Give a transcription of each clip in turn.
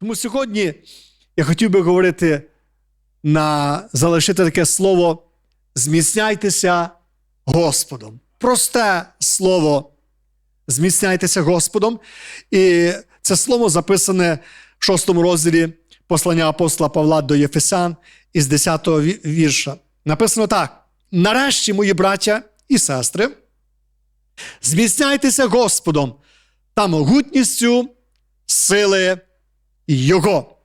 Тому сьогодні я хотів би говорити на залишити таке слово зміцняйтеся Господом. Просте слово зміцняйтеся Господом. І це слово записане в шостому розділі послання апостола Павла до Єфесян із 10 го вірша. Написано так: нарешті, мої браття і сестри, зміцняйтеся Господом та могутністю сили Його.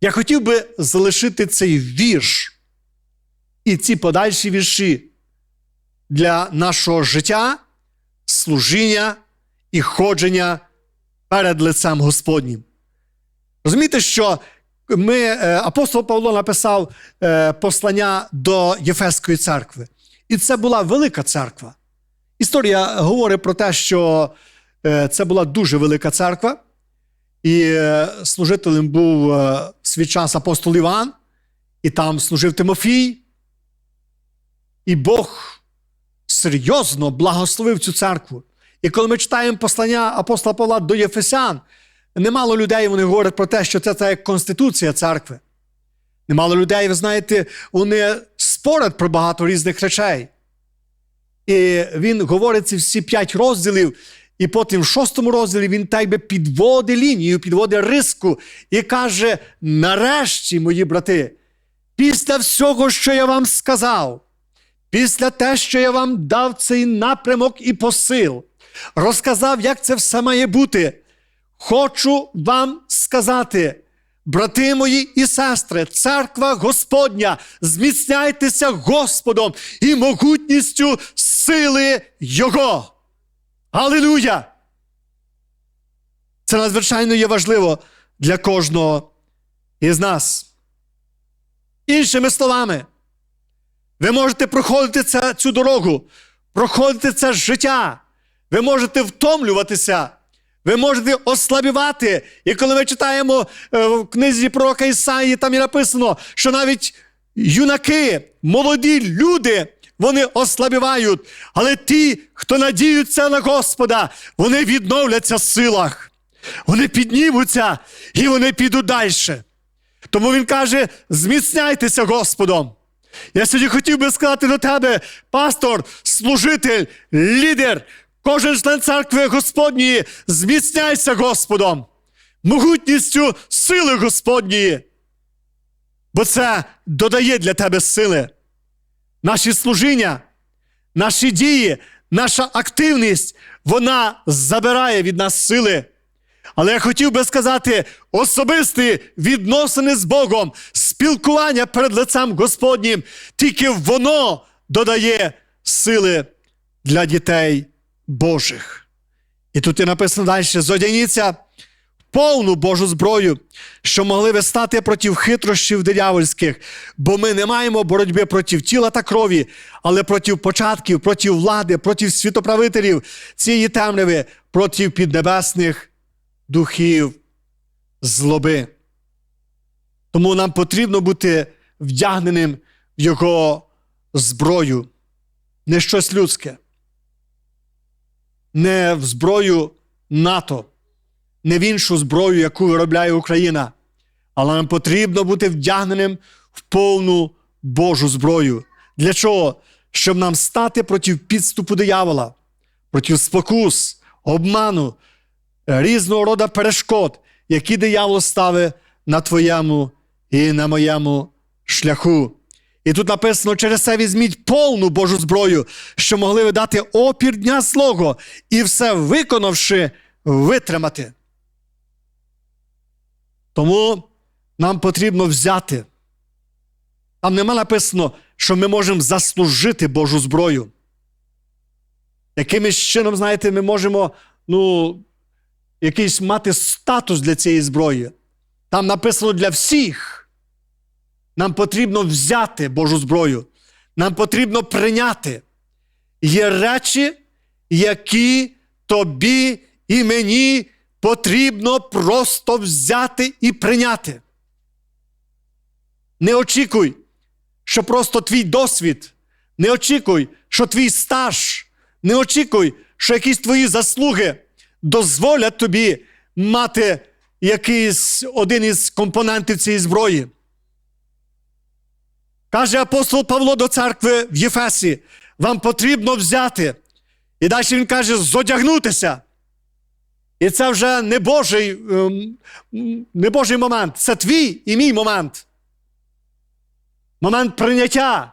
Я хотів би залишити цей вірш і ці подальші вірші для нашого життя, служіння і ходження перед лицем Господнім. Розумієте, що ми, е, апостол Павло написав е, послання до Єфеської церкви. І це була велика церква. Історія говорить про те, що е, це була дуже велика церква, і е, служителем був е, в свій час апостол Іван, і там служив Тимофій. І Бог серйозно благословив цю церкву. І коли ми читаємо послання апостола Павла до Єфесян, немало людей вони говорять про те, що це, це як конституція церкви. Немало людей, ви знаєте, вони спорять про багато різних речей. І він говорить ці всі п'ять розділів, і потім в шостому розділі він так би підводить лінію, підводить риску і каже: нарешті, мої брати, після всього, що я вам сказав, після те, що я вам дав цей напрямок і посил, розказав, як це все має бути. Хочу вам сказати, брати мої і сестри, церква Господня, зміцняйтеся Господом і могутністю сили Його. Алілуя! Це надзвичайно є важливо для кожного із нас. Іншими словами, ви можете проходити це, цю дорогу, проходити це життя. Ви можете втомлюватися, ви можете ослабівати. І коли ми читаємо е, в книзі пророка Ісаї, там і написано, що навіть юнаки, молоді люди, вони ослабівають. Але ті, хто надіються на Господа, вони відновляться в силах. Вони піднімуться і вони підуть далі. Тому він каже: зміцняйтеся Господом. Я сьогодні хотів би сказати до тебе, пастор, служитель, лідер, кожен член церкви Господньої, зміцняйся Господом, могутністю сили Господньої. Бо це додає для тебе сили. Наші служіння, наші дії, наша активність, вона забирає від нас сили. Але я хотів би сказати, особисті відносини з Богом, спілкування перед лицем Господнім, тільки воно додає сили для дітей Божих. І тут і написано далі: зодяніться повну Божу зброю, що могли ви стати проти хитрощів диявольських, бо ми не маємо боротьби проти тіла та крові, але проти початків, проти влади, проти світоправителів цієї темряви, проти піднебесних духів злоби. Тому нам потрібно бути вдягненим в його зброю, не щось людське, не в зброю НАТО, не в іншу зброю, яку виробляє Україна. Але нам потрібно бути вдягненим в повну Божу зброю. Для чого? Щоб нам стати проти підступу диявола, проти спокус, обману, різного роду перешкод, які диявол ставить на твоєму і на моєму шляху. І тут написано: через це візьміть повну Божу зброю, що могли ви дати опір дня злого, і все виконавши, витримати. Тому нам потрібно взяти. Там нема написано, що ми можемо заслужити Божу зброю. Якимось чином, знаєте, ми можемо ну, якийсь мати статус для цієї зброї. Там написано для всіх. Нам потрібно взяти Божу зброю. Нам потрібно прийняти. Є речі, які тобі і мені потрібно просто взяти і прийняти. Не очікуй, що просто твій досвід, не очікуй, що твій стаж, не очікуй, що якісь твої заслуги дозволять тобі мати якийсь один із компонентів цієї зброї. Каже апостол Павло до церкви в Єфесі: вам потрібно взяти. І далі він каже, зодягнутися. І це вже не Божий, ем, не Божий момент, це твій і мій момент. Момент прийняття,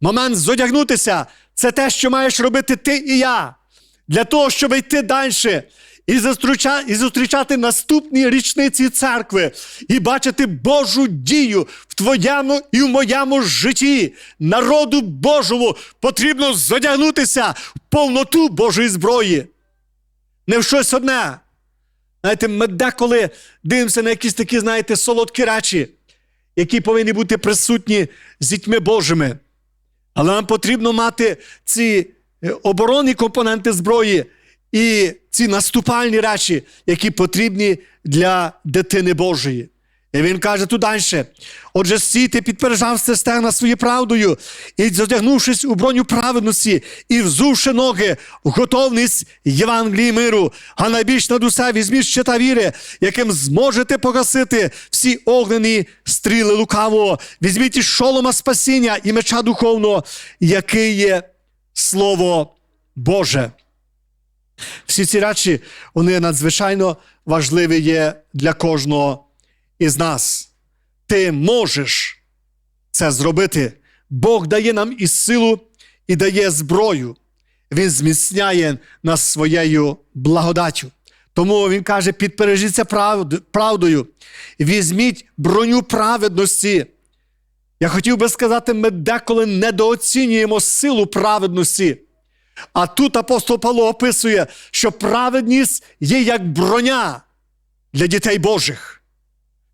момент зодягнутися це те, що маєш робити ти і я. Для того, щоб йти далі і зустрічати, наступні річниці церкви, і бачити Божу дію в твоєму і в моєму житті. Народу Божому потрібно зодягнутися в повноту Божої зброї. Не в щось одне. Знаєте, ми деколи дивимося на якісь такі, знаєте, солодкі речі, які повинні бути присутні з дітьми Божими. Але нам потрібно мати ці е, оборонні компоненти зброї і ці наступальні речі, які потрібні для дитини Божої. І він каже тут далі: отже, стійте, підпережався стегна своєю правдою, і задягнувшись у броню праведності, і взувши ноги в готовність Євангелії миру, а найбільш над усе візьміть щита віри, яким зможете погасити всі огнені стріли лукавого. Візьміть із шолома спасіння і меча духовного, який є Слово Боже. Всі ці речі вони надзвичайно важливі є для кожного із нас. Ти можеш це зробити. Бог дає нам і силу, і дає зброю. Він зміцняє нас своєю благодаттю. Тому він каже: підпережіться правдою, візьміть броню праведності. Я хотів би сказати, ми деколи недооцінюємо силу праведності. А тут апостол Павло описує, що праведність є як броня для дітей Божих.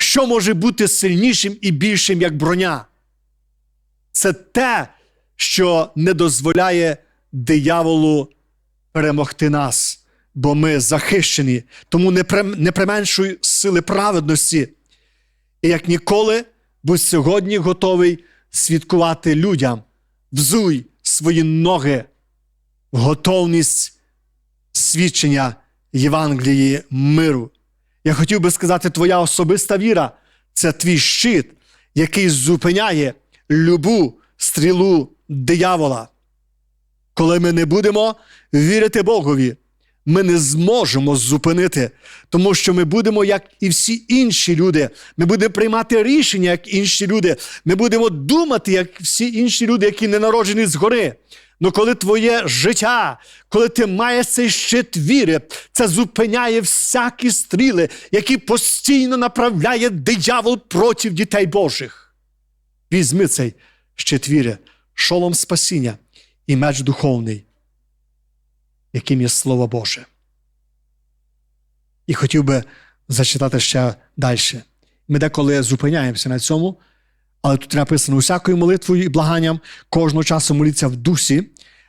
Що може бути сильнішим і більшим, як броня? Це те, що не дозволяє дияволу перемогти нас, бо ми захищені, тому не применшуй сили праведності. І як ніколи, будь сьогодні готовий свідкувати людям, взуй свої ноги готовність свідчення Євангелії миру. Я хотів би сказати, твоя особиста віра це твій щит, який зупиняє любу стрілу диявола. Коли ми не будемо вірити Богові, ми не зможемо зупинити, тому що ми будемо, як і всі інші люди, ми будемо приймати рішення, як інші люди, ми будемо думати, як всі інші люди, які не народжені згори. Ну, коли твоє життя, коли ти маєш цей щит віри, це зупиняє всякі стріли, які постійно направляє диявол проти дітей Божих. Візьми цей щит віри, шолом спасіння і меч духовний, яким є Слово Боже. І хотів би зачитати ще далі. Ми деколи зупиняємося на цьому. Але тут написано усякою молитвою і благанням кожного часу моліться в дусі,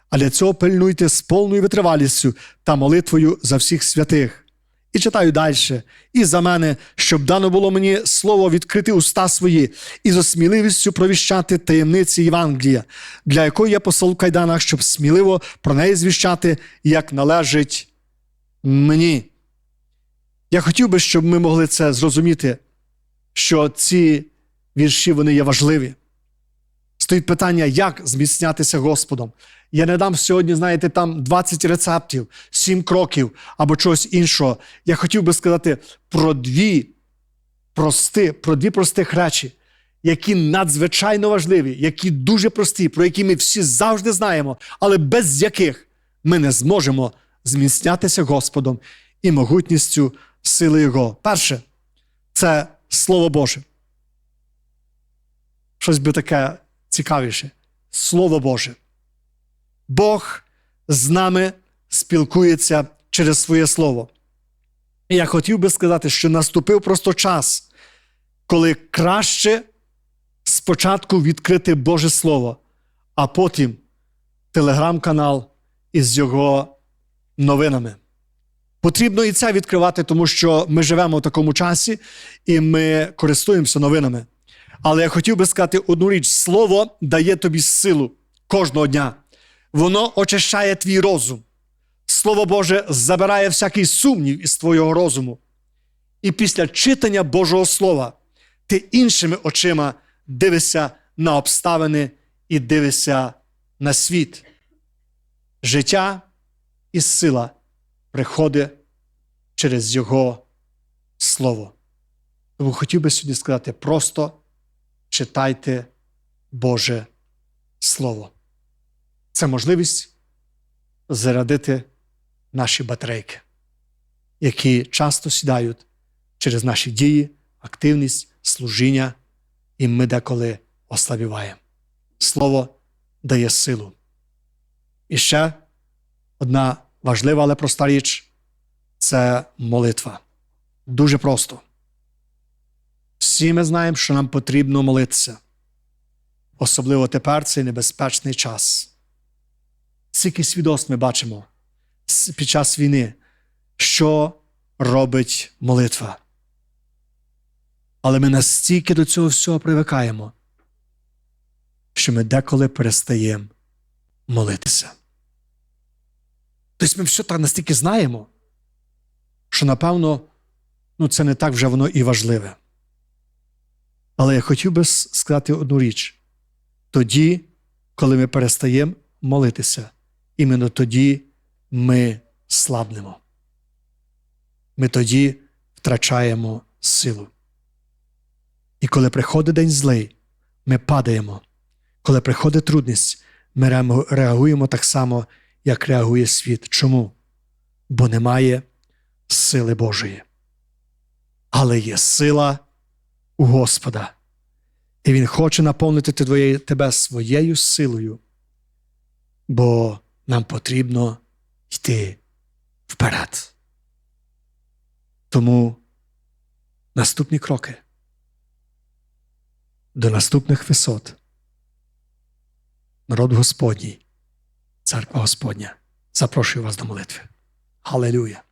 а для цього пильнуйте з повною витривалістю та молитвою за всіх святих. І читаю далі. І за мене, щоб дано було мені слово відкрити уста свої і за сміливістю провіщати таємниці Євангелія, для якої я посол в кайданах, щоб сміливо про неї звіщати, як належить мені. Я хотів би, щоб ми могли це зрозуміти, що ці вірші вони є важливі. Стоїть питання, як зміцнятися Господом. Я не дам сьогодні, знаєте, там 20 рецептів, 7 кроків або чогось іншого. Я хотів би сказати про дві прости, про дві простих речі, які надзвичайно важливі, які дуже прості, про які ми всі завжди знаємо, але без яких ми не зможемо зміцнятися Господом і могутністю сили Його. Перше, це Слово Боже щось би таке цікавіше. Слово Боже. Бог з нами спілкується через своє Слово. І я хотів би сказати, що наступив просто час, коли краще спочатку відкрити Боже Слово, а потім телеграм-канал із його новинами. Потрібно і це відкривати, тому що ми живемо в такому часі і ми користуємося новинами. Але я хотів би сказати одну річ: слово дає тобі силу кожного дня. Воно очищає твій розум. Слово Боже забирає всякий сумнів із твого розуму. І після читання Божого Слова ти іншими очима дивишся на обставини і дивишся на світ. Життя і сила приходить через Його Слово. Тому хотів би сьогодні сказати просто читайте Боже Слово. Це можливість зарядити наші батарейки, які часто сідають через наші дії, активність, служіння, і ми деколи ослабіваємо. Слово дає силу. І ще одна важлива, але проста річ це молитва. Дуже просто. Всі ми знаємо, що нам потрібно молитися. Особливо тепер цей небезпечний час. Скільки свідоцтв ми бачимо під час війни, що робить молитва. Але ми настільки до цього всього привикаємо, що ми деколи перестаємо молитися. Тобто ми все так настільки знаємо, що, напевно, ну, це не так вже воно і важливе. Але я хотів би сказати одну річ: тоді, коли ми перестаємо молитися, іменно тоді ми слабнемо. Ми тоді втрачаємо силу. І коли приходить день злий, ми падаємо. Коли приходить трудність, ми реагуємо так само, як реагує світ. Чому? Бо немає сили Божої. Але є сила у Господа. І Він хоче наповнити тебе своєю силою, бо нам потрібно йти вперед. Тому наступні кроки до наступних висот. Народ Господній, церква Господня. Запрошую вас до молитви. Халилюя!